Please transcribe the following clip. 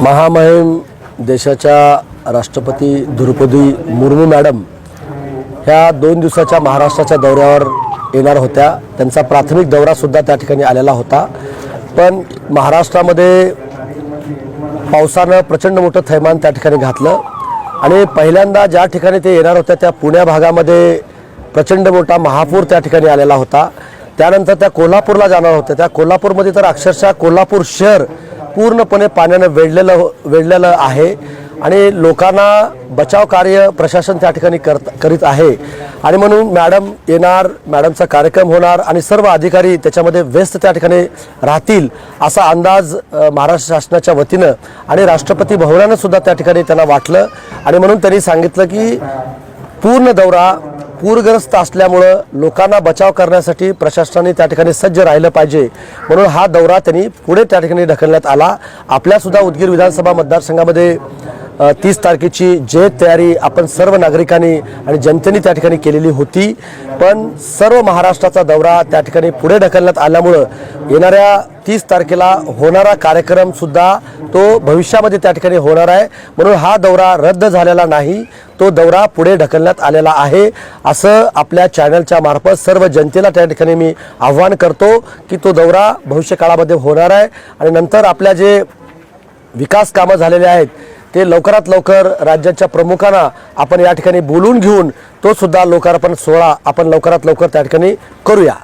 महामहिम देशाच्या राष्ट्रपती द्रौपदी मुर्मू मॅडम ह्या दोन दिवसाच्या महाराष्ट्राच्या दौऱ्यावर येणार होत्या. त्यांचा प्राथमिक दौरासुद्धा त्या ठिकाणी आलेला होता. पण महाराष्ट्रामध्ये पावसानं प्रचंड मोठं थैमान त्या ठिकाणी घातलं. आणि पहिल्यांदा ज्या ठिकाणी ते येणार होत्या त्या पुण्या भागामध्ये प्रचंड मोठा महापूर त्या ठिकाणी आलेला होता. त्यानंतर त्या कोल्हापूरला जाणार होत्या. त्या कोल्हापूरमध्ये तर अक्षरशः कोल्हापूर शहर पूर्णपणे पाण्यानं वेढलेलं हो- वेढलेलं आहे. आणि लोकांना बचाव कार्य प्रशासन त्या ठिकाणी करत करीत आहे. आणि म्हणून मॅडम येणार मॅडमचा कार्यक्रम होणार आणि सर्व अधिकारी त्याच्यामध्ये व्यस्त त्या ठिकाणी राहतील असा अंदाज महाराष्ट्र शासनाच्या वतीनं आणि राष्ट्रपती भवनानं सुद्धा त्या ठिकाणी त्यांना वाटलं. आणि म्हणून त्यांनी सांगितलं की पूर्ण दौरा पूरग्रस्त असल्यामुळं लोकांना बचाव करण्यासाठी प्रशासनाने त्या ठिकाणी सज्ज राहिलं पाहिजे. म्हणून हा दौरा त्यांनी पुढे त्या ठिकाणी ढकलण्यात आला. आपल्यासुद्धा उदगीर विधानसभा मतदारसंघामध्ये तीस तारखेची जे तयारी आपण सर्व नागरिकांनी आणि जनतेने त्या ठिकाणी केलेली होती. पण सर्व महाराष्ट्राचा दौरा त्या ठिकाणी पुढे ढकलण्यात आल्यामुळं येणाऱ्या तीस तारखेला होणारा कार्यक्रमसुद्धा तो भविष्यामध्ये त्या ठिकाणी होणार आहे. म्हणून हा दौरा रद्द झालेला नाही तो दौरा पुढे ढकलण्यात आलेला आहे. असं आपल्या चॅनलच्या मार्फत सर्व जनतेला त्या ठिकाणी मी आव्हान करतो की तो दौरा भविष्य काळामध्ये होणार आहे. आणि नंतर आपल्या जे विकास कामं झालेले आहेत ते लवकरात लवकर राज्याच्या प्रमुखांना आपण या ठिकाणी बोलून घेऊन तो सुद्धा लोकार्पण सोहळा आपण लवकरात लवकर त्या ठिकाणी करूया.